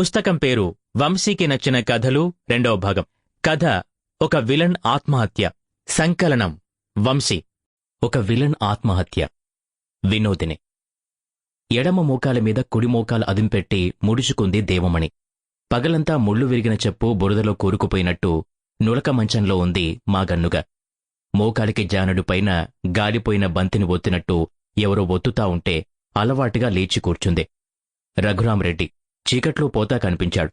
పుస్తకం పేరు వంశీకి నచ్చిన కథలు రెండవ భాగం. కథ ఒక విలన్ ఆత్మహత్య. సంకలనం వంశీ. ఒక విలన్ ఆత్మహత్య. వినోదిని. ఎడమ మోకాల మీద కుడి మోకాలు అదింపెట్టి ముడుచుకుంది దేవమణి. పగలంతా ముళ్ళు విరిగిన చెప్పు బురదలో కూరుకుపోయినట్టు నులక మంచంలో ఉంది మాగన్నుగా మోకాలికి జానడు పైన గాలిపోయిన బంతిని ఒత్తినట్టు ఎవరో ఒత్తుతా ఉంటే అలవాటుగా లేచి కూర్చుంది. రఘురామరెడ్డి చీకట్లో పోతా కనిపించాడు.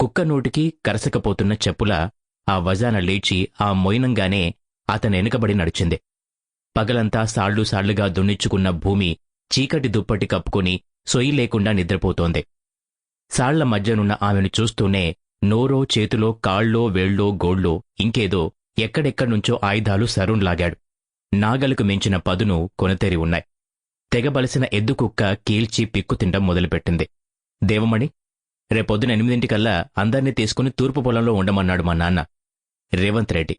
కుక్క నోటికి కరసకపోతున్న చెప్పులా ఆ వజాన లేచి ఆ మొయినంగానే అతనెనకబడి వెనుకబడి నడిచింది. పగలంతా సాళ్ళు సాళ్ళుగా దున్నిచ్చుకున్న భూమి చీకటి దుప్పటి కప్పుకుని సొయ్యి లేకుండా నిద్రపోతోంది. సాళ్ళ మధ్యనున్న ఆమెను చూస్తూనే నోరో చేతిలో కాళ్ళో వేళ్ళో గోళ్ళో ఇంకేదో ఎక్కడెక్కడ్నుంచో ఆయుధాలు సరుణ్లాగాడు నాగలకు మించిన పదును కొనతేరి ఉన్నాయి తెగబలిసిన ఎద్దు కుక్క కీల్చి పిక్కు తినడం మొదలుపెట్టింది. దేవమణి రేపొద్దున ఎనిమిదింటికల్లా అందర్నీ తీసుకుని తూర్పు పొలంలో ఉండమన్నాడు మా నాన్న. రేవంత్ రెడ్డి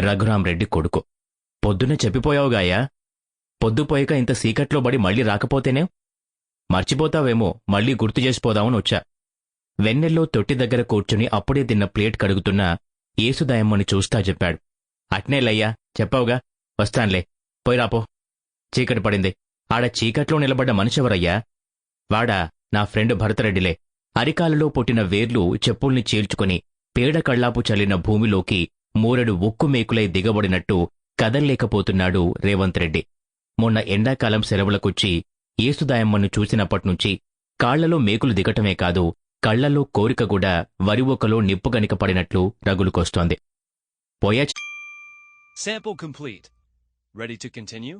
రఘురాం రెడ్డి కొడుకు. పొద్దునే చెప్పిపోయావుగాయా పొద్దుపోయాక ఇంత సీకట్లో బడి మళ్ళీ రాకపోతేనే? మర్చిపోతావేమో మళ్ళీ గుర్తు చేసిపోదామని వచ్చా. వెన్నెల్లో తొట్టి దగ్గర కూర్చుని అప్పుడే తిన్న ప్లేట్ కడుగుతున్న ఏసుదయమ్మని చూస్తా చెప్పాడు. అట్నేలయ్యా చెప్పావుగా వస్తాన్లే పోయి రాపో చీకటి పడింది. ఆడ చీకట్లో నిలబడ్డ మనిషెవరయ్యా? వాడా నా ఫ్రెండ్ భరతరెడ్డిలే అరికాలలో పుట్టిన వేర్లు చెప్పుల్ని చీల్చుకుని పేడ కళ్ళాపు చల్లిన భూమిలోకి మూరెడు ఉక్కు మేకులై దిగబడినట్టు కదల్లేకపోతున్నాడు రేవంత్ రెడ్డి మొన్న ఎండాకాలం సెలవులకొచ్చి ఏసుదాయమ్మను చూసినప్పట్నుంచి కాళ్ళలో మేకులు దిగటమే కాదు కళ్ళలో కోరిక కూడా వరి ఒకలో నిప్పు గనిక పడినట్లు రగులుకొస్తోంది పోయా Sample complete. Ready to continue?